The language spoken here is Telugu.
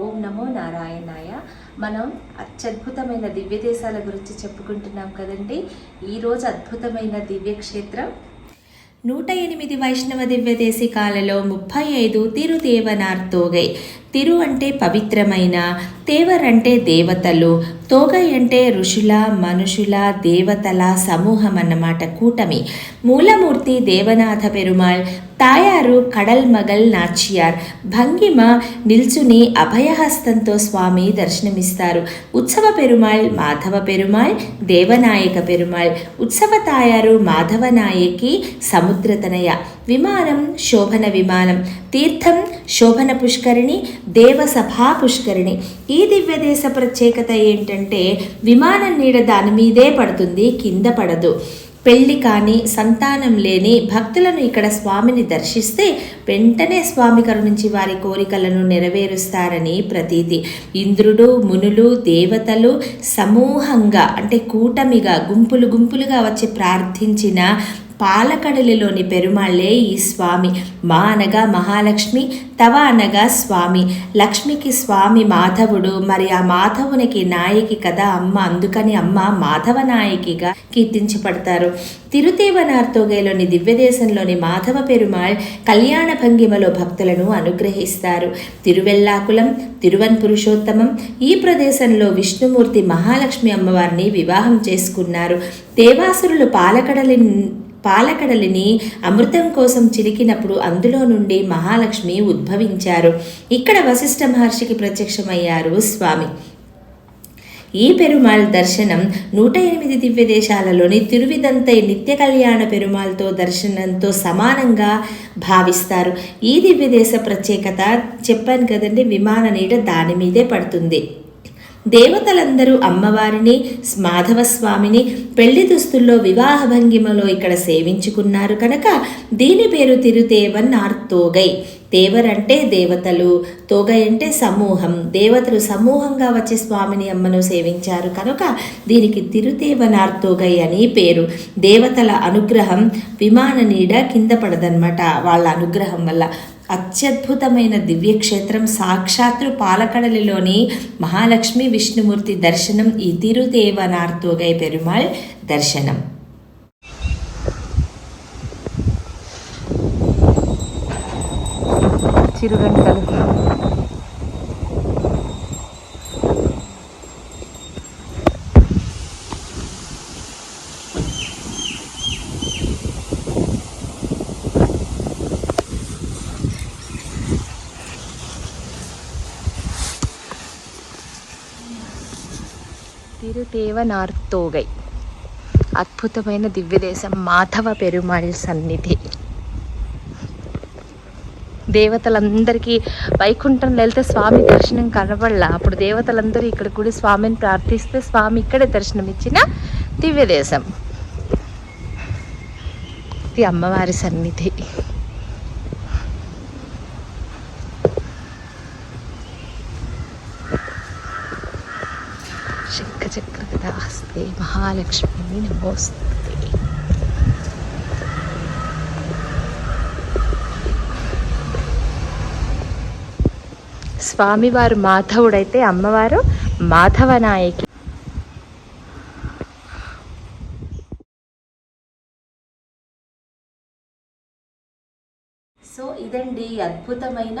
ఓం నమో నారాయణాయ. మనం అత్యద్భుతమైన దివ్య దేశాల గురించి చెప్పుకుంటున్నాం కదండి. ఈరోజు అద్భుతమైన దివ్యక్షేత్రం. నూట ఎనిమిది వైష్ణవ దివ్య దేశికాలలో ముప్పై ఐదు తిరుదేవనార్తోగై తిరు అంటే పవిత్రమైన తేవర్ అంటే దేవతలు తోగై అంటే ఋషుల మనుషుల దేవతల సమూహం అన్నమాట కూటమి. మూలమూర్తి దేవనాథ పెరుమాళ్ తాయారు కడల్ మగల్ నాచియార్ భంగిమ నిల్చుని అభయహస్తంతో స్వామి దర్శనమిస్తారు. ఉత్సవ పెరుమాళ్ మాధవ పెరుమాళ్ దేవనాయక పెరుమాళ్. ఉత్సవ తాయారు మాధవ నాయకి సముద్రతనయ. విమానం శోభన విమానం. తీర్థం శోభన పుష్కరిణి దేవసభా పుష్కరిణి. ఈ దివ్య దేశ ప్రత్యేకత ఏంటంటే విమానం నీడ దాని మీదే పడుతుంది కింద పడదు. పెళ్ళి కానీ సంతానం లేని భక్తులను ఇక్కడ స్వామిని దర్శిస్తే వెంటనే స్వామి కరుణించి వారి కోరికలను నెరవేరుస్తారని ప్రతీతి. ఇంద్రుడు మునులు దేవతలు సమూహంగా అంటే కూటమిగా గుంపులు గుంపులుగా వచ్చి ప్రార్థించిన పాలకడలిలోని పెరుమాళ్ళే ఈ స్వామి. మా అనగా మహాలక్ష్మి తవ అనగా స్వామి. లక్ష్మికి స్వామి మాధవుడు మరి ఆ మాధవునికి నాయకి కదా అమ్మ. అందుకని అమ్మ మాధవ నాయకిగా కీర్తించబడతారు. తిరుతేవనార్తోగేలోని దివ్యదేశంలోని మాధవ పెరుమాళ్ కళ్యాణ భంగిమలో భక్తులను అనుగ్రహిస్తారు. తిరువెల్లాకులం తిరువన్ పురుషోత్తమం ఈ ప్రదేశంలో విష్ణుమూర్తి మహాలక్ష్మి అమ్మవారిని వివాహం చేసుకున్నారు. దేవాసురులు పాలకడలి పాలకడలిని అమృతం కోసం చిలికినప్పుడు అందులో నుండి మహాలక్ష్మి ఉద్భవించారు. ఇక్కడ వశిష్ఠ మహర్షికి ప్రత్యక్షమయ్యారు స్వామి. ఈ పెరుమాళ్ దర్శనం నూట ఎనిమిది దివ్య దేశాలలోని తిరువిదంతై నిత్య కళ్యాణ పెరుమాళ్తో దర్శనంతో సమానంగా భావిస్తారు. ఈ దివ్య దేశ ప్రత్యేకత చెప్పాను కదండి విమాన నీడ దాని మీదే పడుతుంది. దేవతలందరూ అమ్మవారిని మాధవ స్వామిని పెళ్ళి దుస్తుల్లో వివాహ భంగిమలో ఇక్కడ సేవించుకున్నారు కనుక దీని పేరు తిరుతేవన్ ఆర్తోగై తేవర్ అంటే దేవతలు తోగై అంటే సమూహం. దేవతలు సమూహంగా వచ్చి స్వామిని అమ్మను సేవించారు కనుక దీనికి తిరుతేవనార్ తోగై అని పేరు. దేవతల అనుగ్రహం విమాన నీడ కింద పడదన్నమాట. వాళ్ళ అనుగ్రహం వల్ల అత్యద్భుతమైన దివ్యక్షేత్రం సాక్షాత్తు పాలకడలిలోని మహాలక్ష్మి విష్ణుమూర్తి దర్శనం ఈ తిరుదేవనార్తోగై పెరుమాళ్ దర్శనం. చిరుగంటలు తిరుతేవనార్తోగై అద్భుతమైన దివ్యదేశం మాధవ పెరుమాళ్ సన్నిధి. దేవతలందరికీ వైకుంఠంలో వెళ్తే స్వామి దర్శనం కనబడలా. అప్పుడు దేవతలందరూ ఇక్కడ కూడి స్వామిని ప్రార్థిస్తే స్వామి ఇక్కడే దర్శనం ఇచ్చిన దివ్యదేశం. ఇది అమ్మవారి సన్నిధి. శంఖచక్రగదాస్తే మహాలక్ష్మి నమోస్తే. స్వామివారు మాధవుడైతే అమ్మవారు మాధవ నాయకి సో ఇదండి అద్భుతమైన